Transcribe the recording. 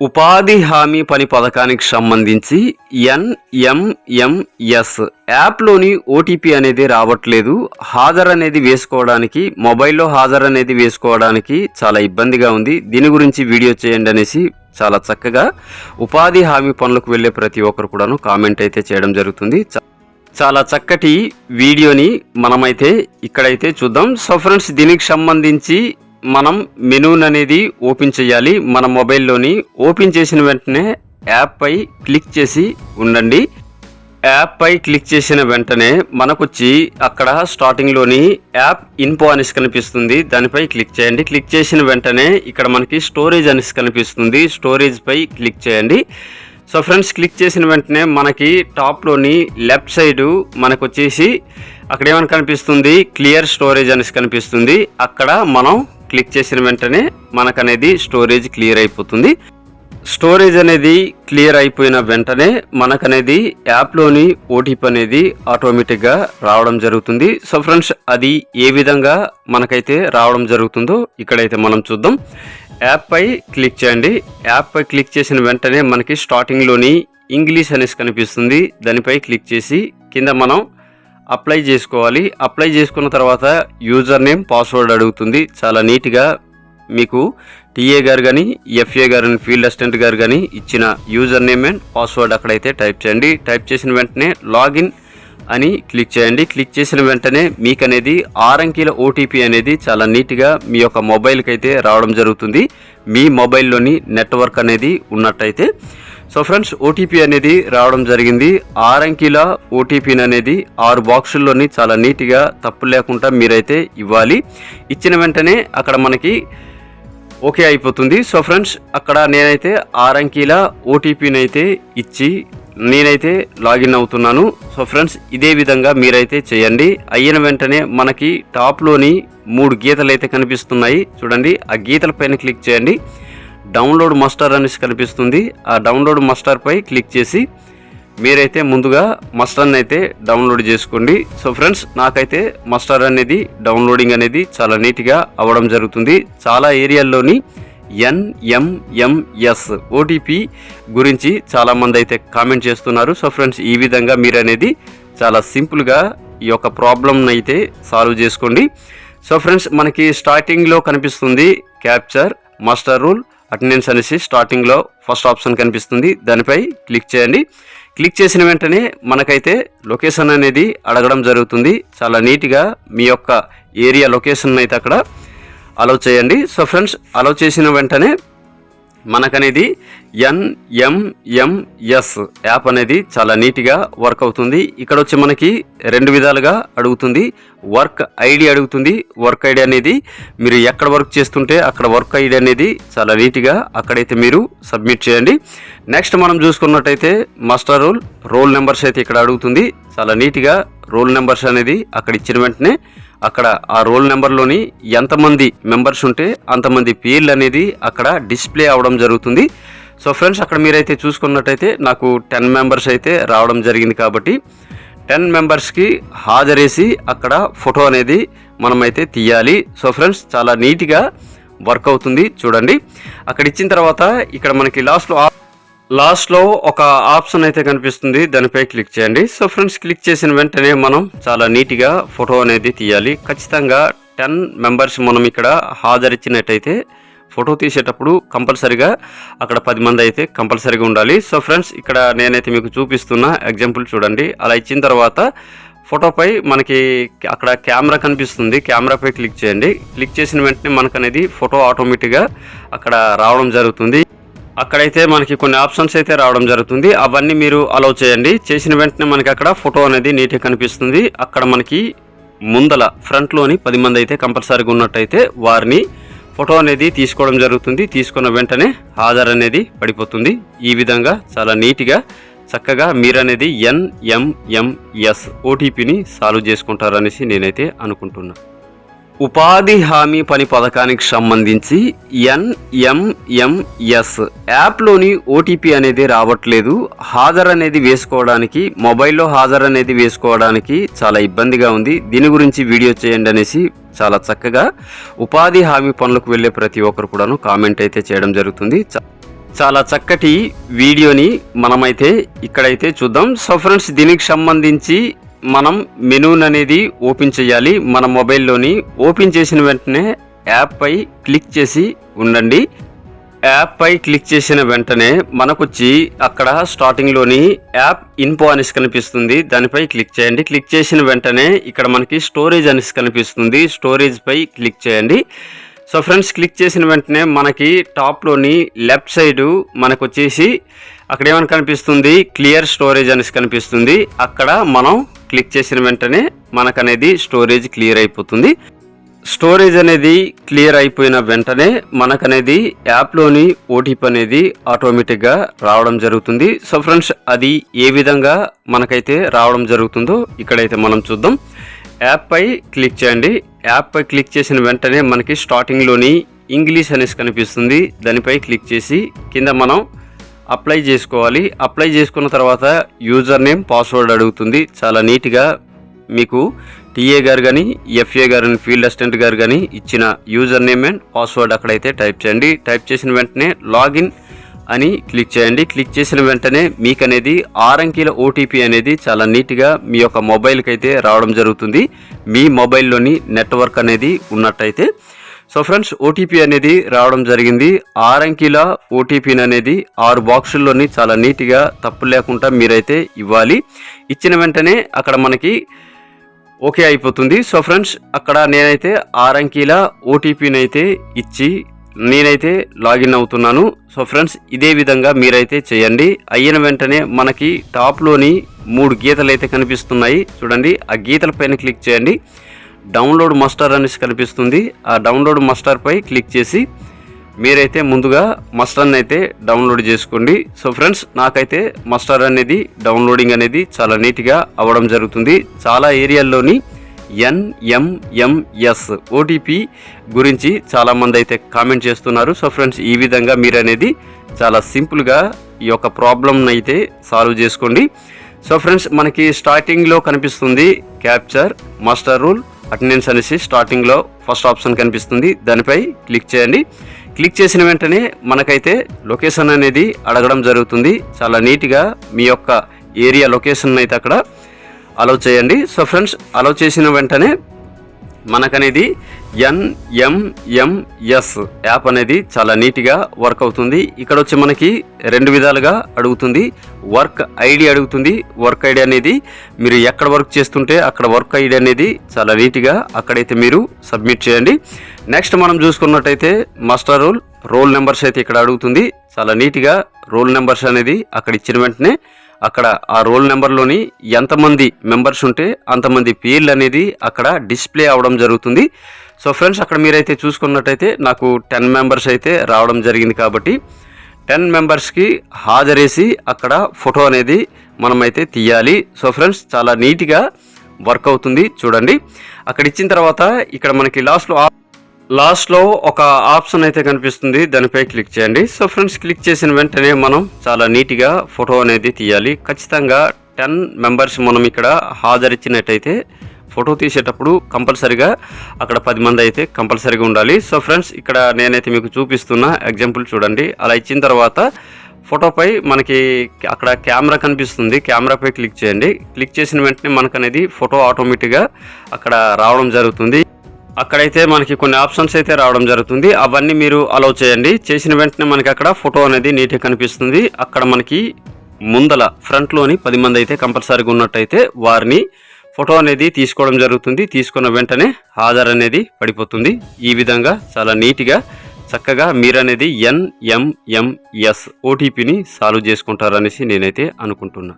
ఉపాధి హామీ పని పథకానికి సంబంధించి ఎన్ఎంఎంఎస్ యాప్లోని ఓటీపీ అనేది రావట్లేదు. హాజరు అనేది వేసుకోవడానికి మొబైల్లో హాజరు అనేది వేసుకోవడానికి చాలా ఇబ్బందిగా ఉంది. దీని గురించి వీడియో చేయండి అనేసి చాలా చక్కగా ఉపాధి హామీ పనులకు వెళ్ళే ప్రతి ఒక్కరు కూడాను కామెంట్ అయితే చేయడం జరుగుతుంది. చ- చాలా చక్కటి వీడియోని మనమైతే ఇక్కడైతే చూద్దాం. సో ఫ్రెండ్స్ దీనికి సంబంధించి మనం మెనూన్ అనేది ఓపెన్ చేయాలి. మన మొబైల్లోని ఓపెన్ చేసిన వెంటనే యాప్ పై క్లిక్ చేసి ఉండండి. యాప్ పై క్లిక్ చేసిన వెంటనే మనకొచ్చి అక్కడ స్టార్టింగ్లోని యాప్ ఇన్పో అనేసి కనిపిస్తుంది. దానిపై క్లిక్ చేయండి. క్లిక్ చేసిన వెంటనే ఇక్కడ మనకి స్టోరేజ్ అనేసి కనిపిస్తుంది. స్టోరేజ్ పై క్లిక్ చేయండి. సో ఫ్రెండ్స్ క్లిక్ చేసిన వెంటనే మనకి టాప్లోని లెఫ్ట్ సైడు మనకు వచ్చేసి అక్కడ ఏమని కనిపిస్తుంది? క్లియర్ స్టోరేజ్ అనేసి కనిపిస్తుంది. అక్కడ మనం క్లిక్ చేసిన వెంటనే మనకనేది స్టోరేజ్ క్లియర్ అయిపోతుంది. స్టోరేజ్ అనేది క్లియర్ అయిపోయిన వెంటనే మనకనేది యాప్లోని ఓటీపీ అనేది ఆటోమేటిక్గా రావడం జరుగుతుంది. సో ఫ్రెండ్స్ అది ఏ విధంగా మనకైతే రావడం జరుగుతుందో ఇక్కడైతే మనం చూద్దాం. యాప్ పై క్లిక్ చేయండి. యాప్ పై క్లిక్ చేసిన వెంటనే మనకి స్టార్టింగ్లోని ఇంగ్లీష్ అనేసి కనిపిస్తుంది. దానిపై క్లిక్ చేసి కింద మనం అప్లై చేసుకోవాలి. అప్లై చేసుకున్న తర్వాత యూజర్ నేమ్ పాస్వర్డ్ అడుగుతుంది. చాలా నీట్గా మీకు టీఏ గారు కానీ ఎఫ్ఏ గారు కానీ ఫీల్డ్ అసిస్టెంట్ గారు కానీ ఇచ్చిన యూజర్ నేమ్ అండ్ పాస్వర్డ్ అక్కడైతే టైప్ చేయండి. టైప్ చేసిన వెంటనే లాగిన్ అని క్లిక్ చేయండి. క్లిక్ చేసిన వెంటనే మీకు అనేది ఆరంకీల ఓటీపీ అనేది చాలా నీట్గా మీ యొక్క మొబైల్కి అయితే రావడం జరుగుతుంది. మీ మొబైల్లోని నెట్వర్క్ అనేది ఉన్నట్టయితే సో ఫ్రెండ్స్ ఓటీపీ అనేది రావడం జరిగింది. ఆరంకీల ఓటీపీని అనేది ఆరు బాక్సుల్లోని చాలా నీట్గా తప్పు లేకుండా మీరైతే ఇవ్వాలి. ఇచ్చిన వెంటనే అక్కడ మనకి ఓకే అయిపోతుంది. సో ఫ్రెండ్స్ అక్కడ నేనైతే ఆరంకీల ఓటీపీని అయితే ఇచ్చి నేనైతే లాగిన్ అవుతున్నాను. సో ఫ్రెండ్స్ ఇదే విధంగా మీరైతే చేయండి. అయిన వెంటనే మనకి టాప్లోని మూడు గీతలు అయితే కనిపిస్తున్నాయి. చూడండి ఆ గీతల పైన క్లిక్ చేయండి. డౌన్లోడ్ మస్టర్ అనేసి కనిపిస్తుంది. ఆ డౌన్లోడ్ మస్టర్పై క్లిక్ చేసి మీరైతే ముందుగా మస్టర్ని అయితే డౌన్లోడ్ చేసుకోండి. సో ఫ్రెండ్స్ నాకైతే మస్టర్ అనేది డౌన్లోడింగ్ అనేది చాలా నీట్గా అవ్వడం జరుగుతుంది. చాలా ఏరియాల్లోని ఎన్ఎంఎంఎస్ ఓటీపీ గురించి చాలామంది అయితే కామెంట్ చేస్తున్నారు. సో ఫ్రెండ్స్ ఈ విధంగా మీరు అనేది చాలా సింపుల్గా ఈ యొక్క ప్రాబ్లంని అయితే సాల్వ్ చేసుకోండి. సో ఫ్రెండ్స్ మనకి స్టార్టింగ్లో కనిపిస్తుంది క్యాప్చర్ మాస్టర్ రూల్. అటెండెన్స్ అనేసి స్టార్టింగ్లో ఫస్ట్ ఆప్షన్ కనిపిస్తుంది. దానిపై క్లిక్ చేయండి. క్లిక్ చేసిన వెంటనే మనకైతే లొకేషన్ అనేది అడగడం జరుగుతుంది. చాలా నీట్గా మీ యొక్క ఏరియా లొకేషన్ అయితే అక్కడ అలౌ చేయండి. సో ఫ్రెండ్స్ అలౌ చేసిన వెంటనే మనకనేది ఎన్ఎంఎంఎస్ యాప్ అనేది చాలా నీట్గా వర్క్ అవుతుంది. ఇక్కడ వచ్చి మనకి రెండు విధాలుగా అడుగుతుంది. వర్క్ ఐడి అడుగుతుంది. వర్క్ ఐడి అనేది మీరు ఎక్కడ వర్క్ చేస్తుంటే అక్కడ వర్క్ ఐడి అనేది చాలా నీట్గా అక్కడైతే మీరు సబ్మిట్ చేయండి. నెక్స్ట్ మనం చూసుకున్నట్టయితే మాస్టర్ రోల్ రోల్ నెంబర్స్ అయితే ఇక్కడ అడుగుతుంది. చాలా నీట్గా రోల్ నెంబర్స్ అనేది అక్కడ ఇచ్చిన వెంటనే అక్కడ ఆ రోల్ నెంబర్లోని ఎంతమంది మెంబర్స్ ఉంటే అంతమంది పేర్లు అనేది అక్కడ డిస్ప్లే అవడం జరుగుతుంది. సో ఫ్రెండ్స్ అక్కడ మీరైతే చూసుకున్నట్టయితే నాకు టెన్ మెంబర్స్ అయితే రావడం జరిగింది కాబట్టి టెన్ మెంబర్స్కి హాజరేసి అక్కడ ఫోటో అనేది మనమైతే తీయాలి. సో ఫ్రెండ్స్ చాలా నీట్గా వర్క్ అవుతుంది. చూడండి. అక్కడ ఇచ్చిన తర్వాత ఇక్కడ మనకి లాస్ట్లో లాస్ట్లో ఒక ఆప్షన్ అయితే కనిపిస్తుంది. దానిపై క్లిక్ చేయండి. సో ఫ్రెండ్స్ క్లిక్ చేసిన వెంటనే మనం చాలా నీట్గా ఫోటో అనేది తీయాలి. ఖచ్చితంగా టెన్ మెంబర్స్ మనం ఇక్కడ హాజరిచ్చినట్టయితే ఫోటో తీసేటప్పుడు కంపల్సరిగా అక్కడ పది మంది అయితే కంపల్సరీగా ఉండాలి. సో ఫ్రెండ్స్ ఇక్కడ నేనైతే మీకు చూపిస్తున్న ఎగ్జాంపుల్ చూడండి. అలా ఇచ్చిన తర్వాత ఫోటోపై మనకి అక్కడ కెమెరా కనిపిస్తుంది. కెమెరాపై క్లిక్ చేయండి. క్లిక్ చేసిన వెంటనే మనకు అనేది ఫోటో ఆటోమేటిక్గా అక్కడ రావడం జరుగుతుంది. అక్కడైతే మనకి కొన్ని ఆప్షన్స్ అయితే రావడం జరుగుతుంది. అవన్నీ మీరు అలౌ చేయండి. చేసిన వెంటనే మనకి అక్కడ ఫోటో అనేది నీట్గా కనిపిస్తుంది. అక్కడ మనకి ముందల ఫ్రంట్లోని పది మంది అయితే కంపల్సరీగా ఉన్నట్టయితే వారిని ఫోటో అనేది తీసుకోవడం జరుగుతుంది. తీసుకున్న వెంటనే హాజరు అనేది పడిపోతుంది. ఈ విధంగా చాలా నీట్గా చక్కగా మీరనేది ఎన్ఎంఎంఎస్ ఓటీపీని సాల్వ్ చేసుకుంటారనేసి నేనైతే అనుకుంటున్నాను ఉపాధి హామీ పని పథకానికి సంబంధించి ఎన్ఎంఎంఎస్ యాప్లోని ఓటీపీ అనేది రావట్లేదు. హాజరు అనేది వేసుకోవడానికి మొబైల్లో హాజరు అనేది వేసుకోవడానికి చాలా ఇబ్బందిగా ఉంది. దీని గురించి వీడియో చేయండి అనేసి చాలా చక్కగా ఉపాధి హామీ పనులకు వెళ్ళే ప్రతి ఒక్కరు కూడాను కామెంట్ అయితే చేయడం జరుగుతుంది. చ- చాలా చక్కటి వీడియోని మనమైతే ఇక్కడైతే చూద్దాం. సో ఫ్రెండ్స్ దీనికి సంబంధించి మనం మెనూన్ అనేది ఓపెన్ చేయాలి. మన మొబైల్లోని ఓపెన్ చేసిన వెంటనే యాప్ పై క్లిక్ చేసి ఉండండి. యాప్ పై క్లిక్ చేసిన వెంటనే మనకొచ్చి అక్కడ స్టార్టింగ్లోని యాప్ ఇన్పో అనేసి కనిపిస్తుంది. దానిపై క్లిక్ చేయండి. క్లిక్ చేసిన వెంటనే ఇక్కడ మనకి స్టోరేజ్ అనేసి కనిపిస్తుంది. స్టోరేజ్ పై క్లిక్ చేయండి. సో ఫ్రెండ్స్ క్లిక్ చేసిన వెంటనే మనకి టాప్లోని లెఫ్ట్ సైడు మనకు వచ్చేసి అక్కడ ఏమని కనిపిస్తుంది? క్లియర్ స్టోరేజ్ అనేసి కనిపిస్తుంది. అక్కడ మనం క్లిక్ చేసిన వెంటనే మనకనేది స్టోరేజ్ క్లియర్ అయిపోతుంది. స్టోరేజ్ అనేది క్లియర్ అయిపోయిన వెంటనే మనకనేది యాప్లోని ఓటీపీ అనేది ఆటోమేటిక్గా రావడం జరుగుతుంది. సో ఫ్రెండ్స్ అది ఏ విధంగా మనకైతే రావడం జరుగుతుందో ఇక్కడైతే మనం చూద్దాం. యాప్ పై క్లిక్ చేయండి. యాప్ పై క్లిక్ చేసిన వెంటనే మనకి స్టార్టింగ్లోని ఇంగ్లీష్ అనేసి కనిపిస్తుంది. దానిపై క్లిక్ చేసి కింద మనం అప్లై చేసుకోవాలి. అప్లై చేసుకున్న తర్వాత యూజర్ నేమ్ పాస్వర్డ్ అడుగుతుంది. చాలా నీట్గా మీకు టీఏ గారు కానీ ఎఫ్ఏ గారు కానీ ఫీల్డ్ అసిస్టెంట్ గారు కానీ ఇచ్చిన యూజర్ నేమ్ అండ్ పాస్వర్డ్ అక్కడైతే టైప్ చేయండి. టైప్ చేసిన వెంటనే లాగిన్ అని క్లిక్ చేయండి. క్లిక్ చేసిన వెంటనే మీకు అనేది ఆరంకీల ఓటీపీ అనేది చాలా నీట్గా మీ యొక్క మొబైల్కి అయితే రావడం జరుగుతుంది. మీ మొబైల్లోని నెట్వర్క్ అనేది ఉన్నట్టయితే సో ఫ్రెండ్స్ ఓటీపీ అనేది రావడం జరిగింది. ఆరంకిల ఓటీపీని అనేది ఆరు బాక్సుల్లోని చాలా నీట్గా తప్పు లేకుండా మీరైతే ఇవ్వాలి. ఇచ్చిన వెంటనే అక్కడ మనకి ఓకే అయిపోతుంది. సో ఫ్రెండ్స్ అక్కడ నేనైతే ఆరంకిల ఓటీపీని అయితే ఇచ్చి నేనైతే లాగిన్ అవుతున్నాను. సో ఫ్రెండ్స్ ఇదే విధంగా మీరైతే చేయండి. అయిన వెంటనే మనకి టాప్లోని మూడు గీతలు అయితే కనిపిస్తున్నాయి. చూడండి ఆ గీతల పైన క్లిక్ చేయండి. డౌన్లోడ్ మస్టర్ అనేసి కనిపిస్తుంది. ఆ డౌన్లోడ్ మస్టర్పై క్లిక్ చేసి మీరైతే ముందుగా మస్టర్ని అయితే డౌన్లోడ్ చేసుకోండి. సో ఫ్రెండ్స్ నాకైతే మస్టర్ అనేది డౌన్లోడింగ్ అనేది చాలా నీట్గా అవ్వడం జరుగుతుంది. చాలా ఏరియాల్లోని ఎన్ఎంఎంఎస్ ఓటీపీ గురించి చాలామంది అయితే కామెంట్ చేస్తున్నారు. సో ఫ్రెండ్స్ ఈ విధంగా మీరు అనేది చాలా సింపుల్గా ఈ యొక్క ప్రాబ్లమ్ని అయితే సాల్వ్ చేసుకోండి. సో ఫ్రెండ్స్ మనకి స్టార్టింగ్లో కనిపిస్తుంది క్యాప్చర్ మాస్టర్ రూల్. అటెండెన్స్ అనేసి స్టార్టింగ్లో ఫస్ట్ ఆప్షన్ కనిపిస్తుంది. దానిపై క్లిక్ చేయండి. క్లిక్ చేసిన వెంటనే మనకైతే లొకేషన్ అనేది అడగడం జరుగుతుంది. చాలా నీట్గా మీ యొక్క ఏరియా లొకేషన్ అయితే అక్కడ అలౌ చేయండి. సో ఫ్రెండ్స్ అలౌ చేసిన వెంటనే మనకనేది ఎన్ఎంఎంఎస్ యాప్ అనేది చాలా నీట్గా వర్క్ అవుతుంది. ఇక్కడ వచ్చి మనకి రెండు విధాలుగా అడుగుతుంది. వర్క్ ఐడి అడుగుతుంది. వర్క్ ఐడి అనేది మీరు ఎక్కడ వర్క్ చేస్తుంటే అక్కడ వర్క్ ఐడి అనేది చాలా నీట్గా అక్కడైతే మీరు సబ్మిట్ చేయండి. నెక్స్ట్ మనం చూసుకున్నట్టయితే మాస్టర్ రోల్ రోల్ నెంబర్స్ అయితే ఇక్కడ అడుగుతుంది. చాలా నీట్గా రోల్ నెంబర్స్ అనేది అక్కడ ఇచ్చిన వెంటనే అక్కడ ఆ రోల్ నెంబర్లోని ఎంతమంది మెంబర్స్ ఉంటే అంతమంది పేర్లు అనేది అక్కడ డిస్ప్లే అవడం జరుగుతుంది. సో ఫ్రెండ్స్ అక్కడ మీరైతే చూసుకున్నట్టయితే నాకు టెన్ మెంబర్స్ అయితే రావడం జరిగింది కాబట్టి టెన్ మెంబర్స్కి హాజరేసి అక్కడ ఫోటో అనేది మనమైతే తీయాలి. సో ఫ్రెండ్స్ చాలా నీట్గా వర్క్ అవుతుంది. చూడండి. అక్కడ ఇచ్చిన తర్వాత ఇక్కడ మనకి లాస్ట్లో లాస్ట్లో ఒక ఆప్షన్ అయితే కనిపిస్తుంది. దానిపై క్లిక్ చేయండి. సో ఫ్రెండ్స్ క్లిక్ చేసిన వెంటనే మనం చాలా నీట్గా ఫోటో అనేది తీయాలి. ఖచ్చితంగా టెన్ మెంబర్స్ మనం ఇక్కడ హాజరిచ్చినట్టయితే ఫోటో తీసేటప్పుడు కంపల్సరిగా అక్కడ పది మంది అయితే కంపల్సరీగా ఉండాలి. సో ఫ్రెండ్స్ ఇక్కడ నేనైతే మీకు చూపిస్తున్న ఎగ్జాంపుల్ చూడండి. అలా ఇచ్చిన తర్వాత ఫోటోపై మనకి అక్కడ కెమెరా కనిపిస్తుంది. కెమెరాపై క్లిక్ చేయండి. క్లిక్ చేసిన వెంటనే మనకు అనేది ఫోటో ఆటోమేటిక్గా అక్కడ రావడం జరుగుతుంది. అక్కడైతే మనకి కొన్ని ఆప్షన్స్ అయితే రావడం జరుగుతుంది. అవన్నీ మీరు అలౌ చేయండి. చేసిన వెంటనే మనకి అక్కడ ఫోటో అనేది నీట్గా కనిపిస్తుంది. అక్కడ మనకి ముందల ఫ్రంట్లోని పది మంది అయితే కంపల్సరీగా ఉన్నట్టయితే వారిని ఫోటో అనేది తీసుకోవడం జరుగుతుంది. తీసుకున్న వెంటనే ఆధార్ అనేది పడిపోతుంది. ఈ విధంగా చాలా నీట్గా చక్కగా మీరనేది ఎన్ఎంఎంఎస్ ఓటీపీని సాల్వ్ చేసుకుంటారనేసి నేనైతే అనుకుంటున్నా.